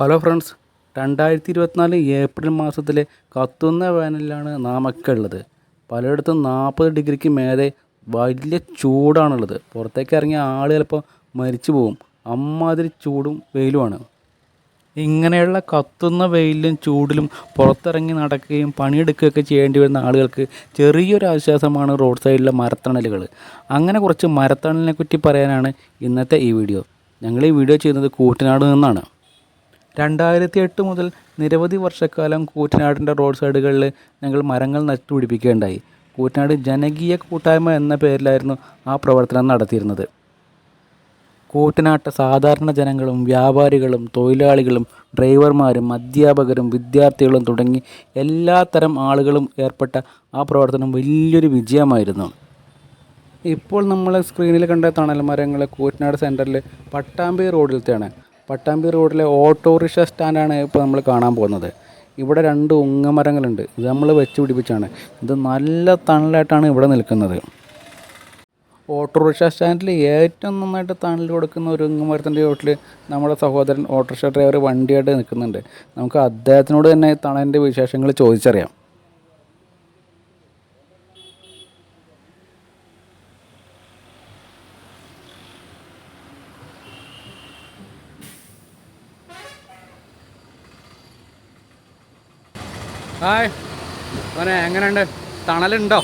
Hello friends രണ്ടായിരത്തി ഇരുപത്തിനാല് April മാസത്തിലെ കത്തുന്ന വേനലിലാണ് നാമൊക്കെ ഉള്ളത്. പലയിടത്തും നാൽപ്പത് ഡിഗ്രിക്ക് മേലെ വലിയ ചൂടാണുള്ളത്. പുറത്തേക്ക് ഇറങ്ങിയ ആൾ ചിലപ്പോൾ മരിച്ചു പോകും. അമ്മാതിരി ചൂടും വെയിലുമാണ്. ഇങ്ങനെയുള്ള കത്തുന്ന വെയിലും ചൂടിലും പുറത്തിറങ്ങി നടക്കുകയും പണിയെടുക്കുകയൊക്കെ ചെയ്യേണ്ടി വരുന്ന ആളുകൾക്ക് ചെറിയൊരു ആശ്വാസമാണ് റോഡ് സൈഡിലെ മരത്തണലുകൾ. അങ്ങനെ കുറച്ച് മരത്തണലിനെ പറ്റി പറയാനാണ് ഇന്നത്തെ ഈ വീഡിയോ. ഞങ്ങൾ ഈ വീഡിയോ ചെയ്യുന്നത് കൂറ്റനാട് നിന്നാണ്. രണ്ടായിരത്തി എട്ട് മുതൽ നിരവധി വർഷക്കാലം കൂറ്റനാടിന്റെ റോഡ് സൈഡുകളിൽ ഞങ്ങൾ മരങ്ങൾ നട്ടുപിടിപ്പിക്കുകയുണ്ടായി. കൂറ്റനാട് ജനകീയ കൂട്ടായ്മ എന്ന പേരിലായിരുന്നു ആ പ്രവർത്തനം നടത്തിയിരുന്നത്. കൂറ്റനാട്ട സാധാരണ ജനങ്ങളും വ്യാപാരികളും തൊഴിലാളികളും ഡ്രൈവർമാരും അധ്യാപകരും വിദ്യാർത്ഥികളും തുടങ്ങി എല്ലാ തരം ആളുകളും ഏർപ്പെട്ട ആ പ്രവർത്തനം വലിയൊരു വിജയമായിരുന്നു. ഇപ്പോൾ നമ്മൾ സ്ക്രീനിൽ കണ്ട തണൽ മരങ്ങൾ കൂറ്റനാട് സെന്ററിൽ പട്ടാമ്പി റോഡിലത്തെയാണ്. പട്ടാമ്പി റോഡിലെ ഓട്ടോറിക്ഷ സ്റ്റാൻഡാണ് ഇപ്പോൾ നമ്മൾ കാണാൻ പോകുന്നത്. ഇവിടെ രണ്ട് ഉങ്ങമരങ്ങളുണ്ട്. ഇത് നമ്മൾ വെച്ച് പിടിപ്പിച്ചാണ്. ഇത് നല്ല തണലായിട്ടാണ് ഇവിടെ നിൽക്കുന്നത്. ഓട്ടോറിക്ഷ സ്റ്റാൻഡിൽ ഏറ്റവും നന്നായിട്ട് തണൽ കൊടുക്കുന്ന ഒരു ഉങ്ങമരത്തിന്റെ ചോട്ടിൽ നമ്മുടെ സഹോദരൻ ഓട്ടോറിക്ഷ ഡ്രൈവർ വണ്ടിയായിട്ട് നിൽക്കുന്നുണ്ട്. നമുക്ക് അദ്ദേഹത്തിനോട് തന്നെ തണലിന്റെ വിശേഷങ്ങൾ ചോദിച്ചറിയാം. ഹായ്. മോനെ എങ്ങനെയുണ്ട്? തണലുണ്ടോ?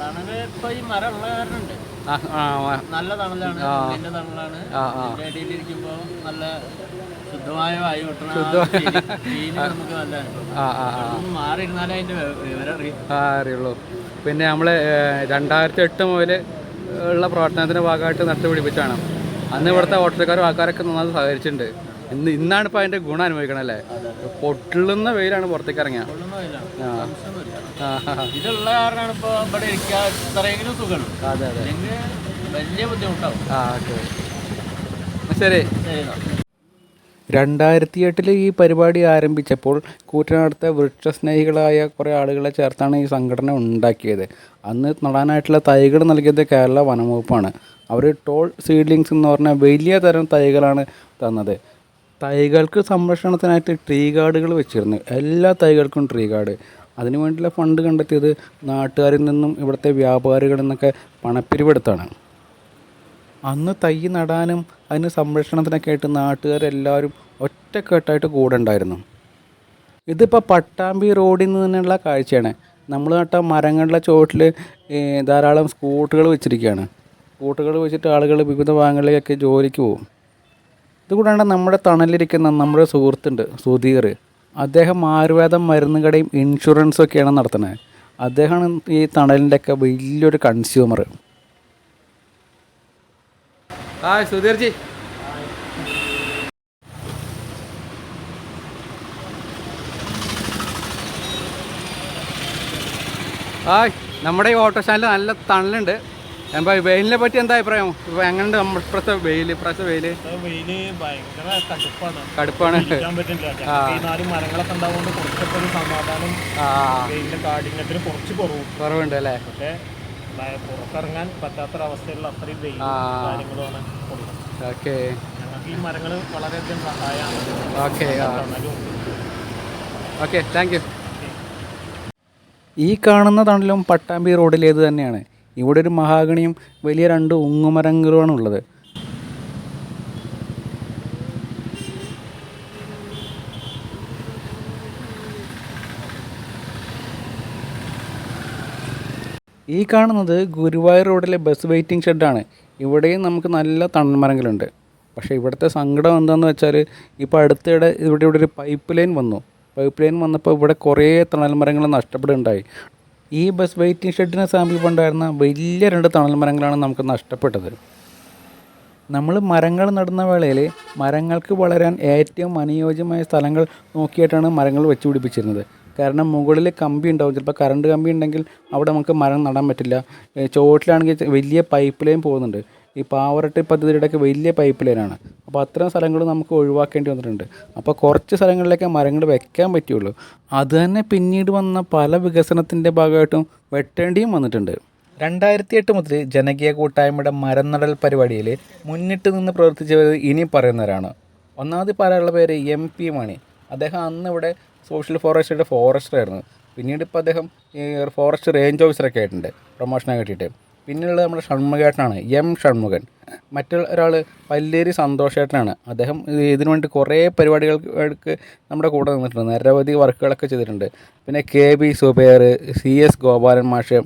തണൽ ഇപ്പൊ ഈ മരം ഉള്ള കാരണമുണ്ട്. നല്ല തണലാണ്. നല്ല തണലാണ്. നല്ല ശുദ്ധമായ വായു കിട്ടണം നമുക്ക് നല്ല അതിന്റെ വിവരം അറിയുള്ളൂ. പിന്നെ നമ്മൾ രണ്ടായിരത്തി എട്ട് മുതൽ ഉള്ള പ്രവർത്തനത്തിന്റെ ഭാഗമായിട്ട് നട്ടുപിടിപ്പിച്ചാണ് അന്ന് ഇവിടുത്തെ ഓട്ടോക്കാരും ആൾക്കാരൊക്കെ നന്നായി സഹകരിച്ചിട്ടുണ്ട്. ഇന്ന് ഇന്നാണ് ഇപ്പോൾ അതിന്റെ ഗുണം അനുഭവിക്കണം അല്ലേ? പൊട്ടുന്ന വെയിലാണ്. പുറത്തേക്ക് ഇറങ്ങിയ. ഇതുള്ള കാരണമാണ് ഇവിടെ ഇത്രയെങ്കിലും സുഖമാണ്. അതെ അതെ. വലിയ ബുദ്ധിമുട്ടാവും. ആ ഓക്കെ. ശരി. രണ്ടായിരത്തി എട്ടിൽ ഈ പരിപാടി ആരംഭിച്ചപ്പോൾ കൂറ്റനാടത്തെ വൃക്ഷസ്നേഹികളായ കുറേ ആളുകളെ ചേർത്താണ് ഈ സംഘടന ഉണ്ടാക്കിയത്. അന്ന് നടാനായിട്ടുള്ള തൈകൾ നൽകിയത് കേരള വനംവകുപ്പാണ്. അവർ ടോൾ സീഡ്ലിങ്സ് എന്ന് പറഞ്ഞ വലിയ തരം തൈകളാണ് തന്നത്. തൈകൾക്ക് സംരക്ഷണത്തിനായിട്ട് ട്രീ ഗാർഡുകൾ വെച്ചിരുന്നു. എല്ലാ തൈകൾക്കും ട്രീ ഗാർഡ് അതിനു വേണ്ടിയുള്ള ഫണ്ട് കണ്ടെത്തിയത് നാട്ടുകാരിൽ നിന്നും ഇവിടുത്തെ വ്യാപാരികളിൽ നിന്നൊക്കെ പണപ്പിരിവെടുത്താണ് അന്ന് തൈ നടാനും അതിന് സംരക്ഷണത്തിനൊക്കെ ആയിട്ട് നാട്ടുകാരെല്ലാവരും ഒറ്റക്കെട്ടായിട്ട് കൂടെ ഉണ്ടായിരുന്നു. ഇതിപ്പോൾ പട്ടാമ്പി റോഡിൽ തന്നെയുള്ള കാഴ്ചയാണ്. നമ്മൾ നട്ട മരങ്ങളുടെ ചുവട്ടിൽ ധാരാളം സ്കൂട്ടുകൾ വെച്ചിരിക്കുകയാണ്. സ്കൂട്ടുകൾ വെച്ചിട്ട് ആളുകൾ വിവിധ ഭാഗങ്ങളിലേക്കൊക്കെ ജോലിക്ക് പോകും. ഇതുകൂടാണ്ട് നമ്മുടെ തണലിരിക്കുന്ന നമ്മുടെ സുഹൃത്തുണ്ട് സുധീർ. അദ്ദേഹം ആയുർവേദം മരുന്ന് കടയും ഇൻഷുറൻസും ഒക്കെയാണ് നടത്തുന്നത്. അദ്ദേഹമാണ് ഈ തണലിന്റെയൊക്കെ വലിയൊരു കൺസ്യൂമർ ഹായ് സുധീർജി. ആ നമ്മുടെ ഈ ഓട്ടോ സ്റ്റാൻഡിൽ നല്ല തണലുണ്ട്. എന്താ വെയിലിനെ പറ്റി എന്താ അഭിപ്രായം? ഇപ്പൊ എങ്ങനെയുണ്ട് നമ്മുടെ ഇപ്പോഴത്തെ വെയിൽ ഇപ്രാവശ്യത്തെ വെയിൽ വെയിൽ ഭയങ്കര കടുപ്പാണ് കടുപ്പാണ് ഇരിക്കാൻ പറ്റില്ല. ആ. നാല് മരങ്ങളൊക്കെ ഉണ്ടാവുകൊണ്ട് കുറച്ചൊക്കെ ഒരു സമാധാനം ആ. വെയിലിന്റെ കാഠിന്യത്തിന് കുറച്ച് കുറവും. കുറവുണ്ട് അല്ലേ പക്ഷേ ഭയ- പുറത്തിറങ്ങാൻ പറ്റാത്തൊരവസ്ഥയിലുള്ള അത്രയും വെയിൽ ആ. കാര്യങ്ങളുമാണ് ഉള്ളത്. ഓക്കെ. ഞങ്ങൾക്ക് ഈ മരങ്ങൾ വളരെയധികം സഹായമാണ്. ഓക്കെ ആ. തണലും ഓക്കെ താങ്ക് യു. ഈ കാണുന്ന തണലും പട്ടാമ്പി റോഡിലേത് തന്നെയാണ്. ഇവിടെ ഒരു മഹാഗണിയും വലിയ രണ്ട് ഉള്ളത് ഈ കാണുന്നത് ഗുരുവായൂർ റോഡിലെ ബസ് വെയിറ്റിംഗ് ഷെഡാണ് ഇവിടെയും നമുക്ക് നല്ല തണൽമരങ്ങളുണ്ട് പക്ഷേ ഇവിടുത്തെ സങ്കടം എന്താണെന്ന് വെച്ചാൽ ഇപ്പോൾ അടുത്തിടെ ഇവിടെ ഇവിടെ ഒരു പൈപ്പ് ലൈൻ വന്നു. പൈപ്പ് ലൈൻ വന്നപ്പോൾ ഇവിടെ കുറേ തണൽമരങ്ങൾ നഷ്ടപ്പെടുകയുണ്ടായി. ഈ ബസ് വെയിറ്റിംഗ് ഷെഡിന് കൊണ്ടായിരുന്ന വലിയ രണ്ട് തണൽ മരങ്ങളാണ് നമുക്ക് നഷ്ടപ്പെട്ടത്. നമ്മൾ മരങ്ങൾ നടുന്ന വേളയിൽ മരങ്ങൾക്ക് വളരാൻ ഏറ്റവും അനുയോജ്യമായ സ്ഥലങ്ങൾ നോക്കിയിട്ടാണ് മരങ്ങൾ വെച്ച് പിടിപ്പിച്ചിരുന്നത്. കാരണം മുകളിൽ കമ്പി ഉണ്ടാവും. ചിലപ്പോൾ കറണ്ട് കമ്പി ഉണ്ടെങ്കിൽ അവിടെ നമുക്ക് മരം നടാൻ പറ്റില്ല. ചുവട്ടിലാണെങ്കിൽ വലിയ പൈപ്പ് ലൈൻ പോകുന്നുണ്ട്. ഈ പാവറട്ടി പദ്ധതിയുടെയൊക്കെ വലിയ പൈപ്പ് ലൈനാണ് അപ്പോൾ അത്തരം സ്ഥലങ്ങൾ നമുക്ക് ഒഴിവാക്കേണ്ടി വന്നിട്ടുണ്ട്. അപ്പോൾ കുറച്ച് സ്ഥലങ്ങളിലൊക്കെ മരങ്ങൾ വെക്കാൻ പറ്റുള്ളൂ. അത് തന്നെ പിന്നീട് വന്ന പല വികസനത്തിന്റെ ഭാഗമായിട്ടും വെട്ടേണ്ടിയും വന്നിട്ടുണ്ട്. രണ്ടായിരത്തി എട്ട് മുതൽ ജനകീയ കൂട്ടായ്മയുടെ മരം നടൽ പരിപാടിയിൽ മുന്നിട്ട് നിന്ന് പ്രവർത്തിച്ചവർ ഇനി പറയുന്നവരാണ്. ഒന്നാമത് പറയാനുള്ള പേര്? M P Mani. അദ്ദേഹം അന്ന് ഇവിടെ സോഷ്യൽ ഫോറസ്റ്റിയുടെ ഫോറസ്റ്റർ ആയിരുന്നു പിന്നീട് ഇപ്പോൾ അദ്ദേഹം ഫോറസ്റ്റ് റേഞ്ച് ഓഫീസറൊക്കെ ആയിട്ടുണ്ട്. പ്രൊമോഷനൊക്കെ കിട്ടിയിട്ട്. പിന്നെയുള്ളത് നമ്മുടെ ഷൺമുഖേട്ടനാണ് എം ഷൺമുഖൻ. മറ്റൊരാൾ പല്ലേരി സന്തോഷേട്ടനാണ്. അദ്ദേഹം ഇതിനു വേണ്ടി കുറേ പരിപാടികൾക്ക് നമ്മുടെ കൂടെ നിന്നിട്ടുണ്ട്. നിരവധി വർക്കുകളൊക്കെ ചെയ്തിട്ടുണ്ട്. പിന്നെ K B Subair C S Gopalan മാഷ്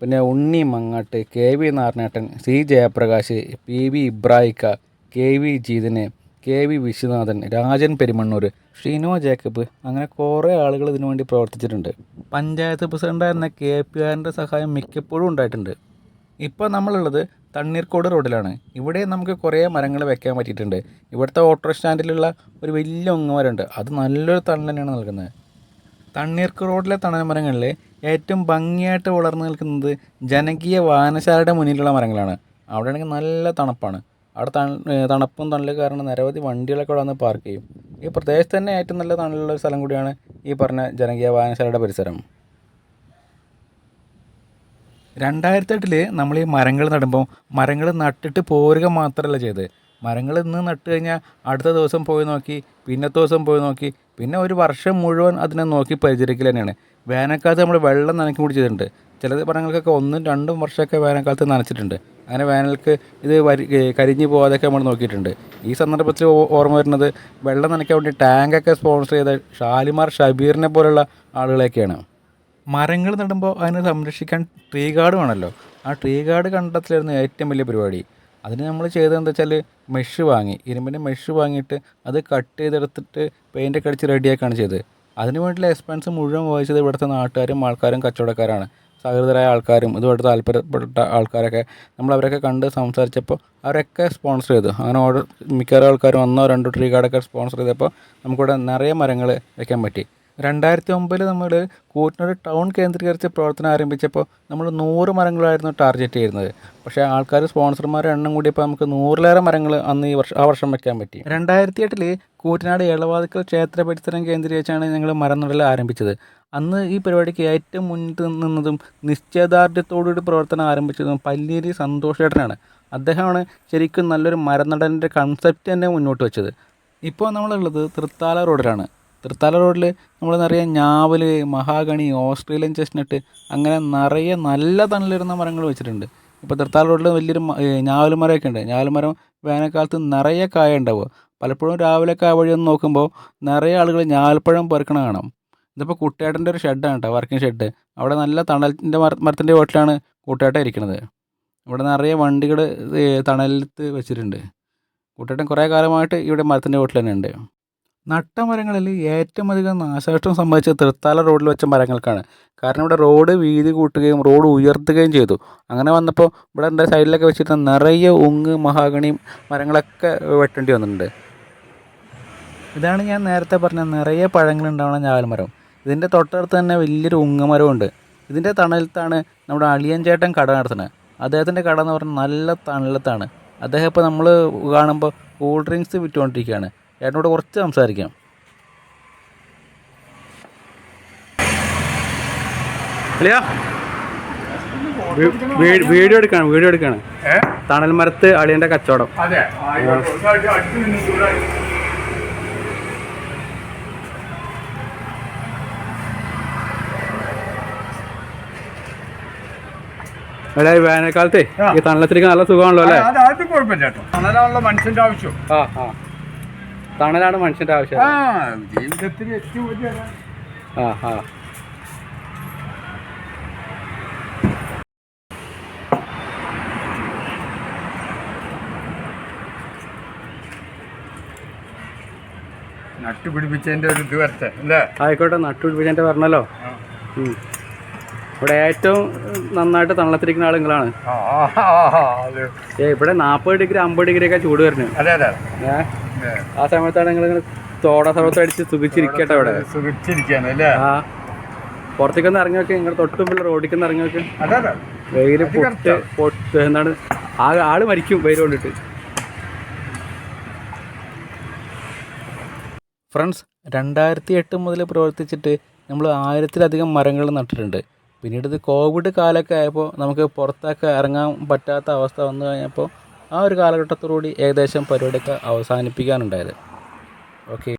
പിന്നെ ഉണ്ണി മങ്ങാട്ട് കെ വി നാരായണേട്ടൻ C Jayaprakash P V ഇബ്രാഹിക്ക K V Jeethan K V Viswanathan Rajan Perumannur Sheeno Jacob അങ്ങനെ കുറേ ആളുകൾ ഇതിനുവേണ്ടി പ്രവർത്തിച്ചിട്ടുണ്ട്. പഞ്ചായത്ത് പ്രസിഡന്റായിരുന്ന കെ പി ആറിന്റെ സഹായം മിക്കപ്പോഴും ഉണ്ടായിട്ടുണ്ട്. ഇപ്പോൾ നമ്മളുള്ളത് തണ്ണീർക്കോട് റോഡിലാണ്. ഇവിടെ നമുക്ക് കുറേ മരങ്ങൾ വെക്കാൻ പറ്റിയിട്ടുണ്ട്. ഇവിടുത്തെ ഓട്ടോ സ്റ്റാൻഡിലുള്ള ഒരു വലിയ ഒങ്ങുമരമുണ്ട് അത് നല്ലൊരു തണൽ തന്നെയാണ് നൽകുന്നത്. തണ്ണീർക്ക് റോഡിലെ തണൽ മരങ്ങളിൽ ഏറ്റവും ഭംഗിയായിട്ട് വളർന്നു നിൽക്കുന്നത് ജനകീയ വായനശാലയുടെ മുന്നിലുള്ള മരങ്ങളാണ്. അവിടെ ആണെങ്കിൽ നല്ല തണുപ്പാണ്. അവിടെ തണുപ്പും തണലും കാരണം നിരവധി വണ്ടികളൊക്കെ വന്ന് പാർക്ക് ചെയ്യും. ഈ പ്രദേശത്ത് തന്നെ ഏറ്റവും നല്ല തണലുള്ള സ്ഥലം കൂടിയാണ് ഈ പറഞ്ഞ ജനകീയ വായനശാലയുടെ പരിസരം. രണ്ടായിരത്തി എട്ടിൽ നമ്മൾ ഈ മരങ്ങൾ നടുമ്പോൾ മരങ്ങൾ നട്ടിട്ട് പോരുക മാത്രമല്ല ചെയ്തത്. മരങ്ങൾ ഇന്ന് നട്ട് കഴിഞ്ഞാൽ അടുത്ത ദിവസം പോയി നോക്കി പിന്നത്തെ ദിവസം പോയി നോക്കി പിന്നെ ഒരു വർഷം മുഴുവൻ അതിനെ നോക്കി പരിചരിക്കൽ തന്നെയാണ്. വേനൽക്കാലത്ത് നമ്മൾ വെള്ളം നനക്കി കൂടി ചില മരങ്ങൾക്കൊക്കെ ഒന്നും രണ്ടും വർഷമൊക്കെ വേനൽക്കാലത്ത് നനച്ചിട്ടുണ്ട്. അങ്ങനെ വേനൽക്ക് ഇത് വരി കരിഞ്ഞു പോകാതെയൊക്കെ നമ്മൾ നോക്കിയിട്ടുണ്ട്. ഈ സന്ദർഭത്തിൽ ഓർമ്മ വരുന്നത് വെള്ളം നനയ്ക്കാൻ വേണ്ടി ടാങ്കൊക്കെ സ്പോൺസർ ചെയ്ത ഷാലിമാർ ഷബീറിനെ പോലുള്ള ആളുകളെയൊക്കെയാണ്. മരങ്ങൾ നടുമ്പോൾ അതിനെ സംരക്ഷിക്കാൻ ട്രീ ഗാർഡ് വേണമല്ലോ ആ ട്രീ ഗാർഡ് കണ്ടെത്തലായിരുന്നു ഏറ്റവും വലിയ പരിപാടി. അതിന് നമ്മൾ ചെയ്തതെന്താ വെച്ചാൽ മെഷ് വാങ്ങി. ഇരുമ്പിന്റെ മെഷ് വാങ്ങിയിട്ട് അത് കട്ട് ചെയ്തെടുത്തിട്ട് പെയിന്റൊക്കെ അടിച്ച് റെഡിയാക്കുകയാണ് ചെയ്തത്. അതിന് വേണ്ടിയുള്ള എക്സ്പെൻസ് മുഴുവൻ വഹിച്ചത് ഇവിടുത്തെ നാട്ടുകാരും ആൾക്കാരും കച്ചവടക്കാരാണ്. സഹൃദരായ ആൾക്കാരും ഇതുമായിട്ട് താല്പര്യപ്പെട്ട ആൾക്കാരൊക്കെ നമ്മൾ അവരൊക്കെ കണ്ട് സംസാരിച്ചപ്പോൾ അവരൊക്കെ സ്പോൺസർ ചെയ്തു. അങ്ങനെ ഓർഡർ മിക്കവാറും ആൾക്കാരും ഒന്നോ രണ്ടോ ട്രീ ഗാർഡൊക്കെ സ്പോൺസർ ചെയ്തപ്പോൾ നമുക്കിവിടെ നിറയെ മരങ്ങൾ വയ്ക്കാൻ പറ്റി. രണ്ടായിരത്തി ഒമ്പതിൽ നമ്മൾ കൂറ്റനാട് ടൗൺ കേന്ദ്രീകരിച്ച് പ്രവർത്തനം ആരംഭിച്ചപ്പോൾ നമ്മൾ നൂറ് മരങ്ങളായിരുന്നു ടാർഗറ്റ് ചെയ്യുന്നത് പക്ഷേ ആൾക്കാർ സ്പോൺസർമാരുടെ എണ്ണം കൂടിയപ്പോൾ നമുക്ക് നൂറിലേറെ മരങ്ങൾ അന്ന് ഈ വർഷം ആ വർഷം വയ്ക്കാൻ പറ്റി. രണ്ടായിരത്തി എട്ടിൽ കൂറ്റനാട് ഇളവാതുക്കൽ ക്ഷേത്ര പരിസരം കേന്ദ്രീകരിച്ചാണ് ഞങ്ങൾ മരം നടൽ ആരംഭിച്ചത്. അന്ന് ഈ പരിപാടിക്ക് ഏറ്റവും മുന്നിട്ട് നിന്നതും നിശ്ചയദാർഢ്യത്തോടുകൂടി പ്രവർത്തനം ആരംഭിച്ചതും പല്ലേരി സന്തോഷേട്ടനാണ്. അദ്ദേഹമാണ് ശരിക്കും നല്ലൊരു മരനടന്റെ കൺസെപ്റ്റ് തന്നെ മുന്നോട്ട് വെച്ചത്. ഇപ്പോൾ നമ്മളുള്ളത് തൃത്താല റോഡിലാണ്. തൃത്താല റോഡിൽ നമ്മൾ നിറയെ ഞാവൽ മഹാഗണി ഓസ്ട്രേലിയൻ ചെസ്റ്റ്നട്ട് അങ്ങനെ നിറയെ നല്ല തണലിരുന്ന മരങ്ങൾ വെച്ചിട്ടുണ്ട്. ഇപ്പോൾ തൃത്താല റോഡിൽ വലിയൊരു ഞാവൽ മരമൊക്കെ ഉണ്ട്. ഞാവൽ മരം വേനൽക്കാലത്ത് നിറയെ കായ ഉണ്ടാവുക. പലപ്പോഴും രാവിലെ കായ വഴി ഒന്ന് നോക്കുമ്പോൾ നിറയെ ആളുകൾ ഞാൽപ്പഴം പെറുക്കണ കാണാം. ഇതിപ്പോൾ കുട്ടേട്ടന്റെ ഒരു ഷെഡാണ് കേട്ടോ വർക്കിംഗ് ഷെഡ് അവിടെ നല്ല തണലിന്റെ മര മരത്തിന്റെ വീട്ടിലാണ് കൂട്ടേട്ടൻ ഇരിക്കുന്നത്. ഇവിടെ നിറയെ വണ്ടികൾ തണലത്ത് വെച്ചിട്ടുണ്ട്. കൂട്ടേട്ടൻ കുറേ കാലമായിട്ട് ഇവിടെ മരത്തിന്റെ വീട്ടിൽ തന്നെ ഉണ്ട്. നട്ട മരങ്ങളിൽ ഏറ്റവും അധികം നാശനഷ്ടം സംഭവിച്ച തൃത്താല റോഡിൽ വെച്ച മരങ്ങൾക്കാണ്. കാരണം ഇവിടെ റോഡ് വീതി കൂട്ടുകയും റോഡ് ഉയർത്തുകയും ചെയ്തു. അങ്ങനെ വന്നപ്പോൾ ഇവിടെ എന്റെ സൈഡിലൊക്കെ വെച്ചിരുന്ന നിറയെ ഉങ്ങ് മഹാഗണി മരങ്ങളൊക്കെ വെട്ടേണ്ടി വന്നിട്ടുണ്ട്. ഇതാണ് ഞാൻ നേരത്തെ പറഞ്ഞ നിറയെ പഴങ്ങളുണ്ടാവുന്ന ഞാവൽമരം ഇതിന്റെ തൊട്ടടുത്ത് തന്നെ വലിയൊരു ഉങ്ങമരമുണ്ട്. ഇതിന്റെ തണലത്താണ് നമ്മുടെ അളിയൻ ചേട്ടൻ കട നടത്തുന്നത്. അദ്ദേഹത്തിന്റെ കട എന്ന് പറഞ്ഞാൽ നല്ല തണലത്താണ്. അദ്ദേഹം ഇപ്പോൾ നമ്മൾ കാണുമ്പോൾ കൂൾ ഡ്രിങ്ക്സ് വിറ്റുകൊണ്ടിരിക്കുകയാണ്. ചേട്ടനോട് കുറച്ച് സംസാരിക്കാം. അല്ലയോ വീഡിയോ എടുക്കാണ് വീഡിയോ എടുക്കാണ്. തണൽ മരത്ത് അളിയന്റെ കച്ചവടം. അല്ലേ വേനൽക്കാലത്തെ. ഈ തണലത്തിരിക്കാൻ നല്ല സുഖമാണല്ലോ അല്ലേ? കുഴപ്പമില്ല കേട്ടോ. തണലാണല്ലോ മനുഷ്യന്റെ ആവശ്യം. ആ ആ. തണലാണ് മനുഷ്യന്റെ ആവശ്യം ആ ജീവിതത്തിൽ ഏറ്റവും വലിയ ആ ആ. നട്ടുപിടിപ്പിച്ചതിന്റെ ഒരു ഇത് വരട്ടെ അല്ലേ? ആയിക്കോട്ടെ നട്ടുപിടിപ്പിച്ചതിന്റെ പറഞ്ഞല്ലോ. ഇവിടെ ഏറ്റവും നന്നായിട്ട് തണലത്തിരിക്കുന്ന ആളുകളാണ്. ഏ ഇവിടെ നാൽപ്പത് ഡിഗ്രി അമ്പത് ഡിഗ്രി ഒക്കെ ചൂട് വരുന്നത്. അതെ അതെ. ഏഹ് അതെ. ആ സമയത്താണ് നിങ്ങൾ ഇങ്ങനെ തോട സമയത്ത് അടിച്ച് സുഖിച്ചിരിക്കട്ടെ അവിടെ. സുഖിച്ചിരിക്കാണ് അല്ലേ? ആ. പുറത്തേക്കൊന്ന് ഇറങ്ങി നോക്കി നിങ്ങളുടെ തൊട്ടുമ്പിള്ള റോഡിലേക്കൊന്ന് ഇറങ്ങി നോക്കി അതെ. അതെ വെയിൽ അത് പൊട്ട് പൊട്ട് എന്താണ്? ആ ആൾ മരിക്കും വെയിൽ കൊണ്ടിട്ട്. ഫ്രണ്ട്സ് രണ്ടായിരത്തി എട്ട് മുതൽ പ്രവർത്തിച്ചിട്ട് നമ്മൾ ആയിരത്തിലധികം മരങ്ങൾ നട്ടിട്ടുണ്ട്. പിന്നീട് ഇത് കോവിഡ് കാലമൊക്കെ ആയപ്പോൾ നമുക്ക് പുറത്തൊക്കെ ഇറങ്ങാൻ പറ്റാത്ത അവസ്ഥ വന്നു കഴിഞ്ഞപ്പോൾ ആ ഒരു കാലഘട്ടത്തോടുകൂടി ഏകദേശം പരിപാടിയൊക്കെ അവസാനിപ്പിക്കാനുണ്ടായത്. ഓക്കെ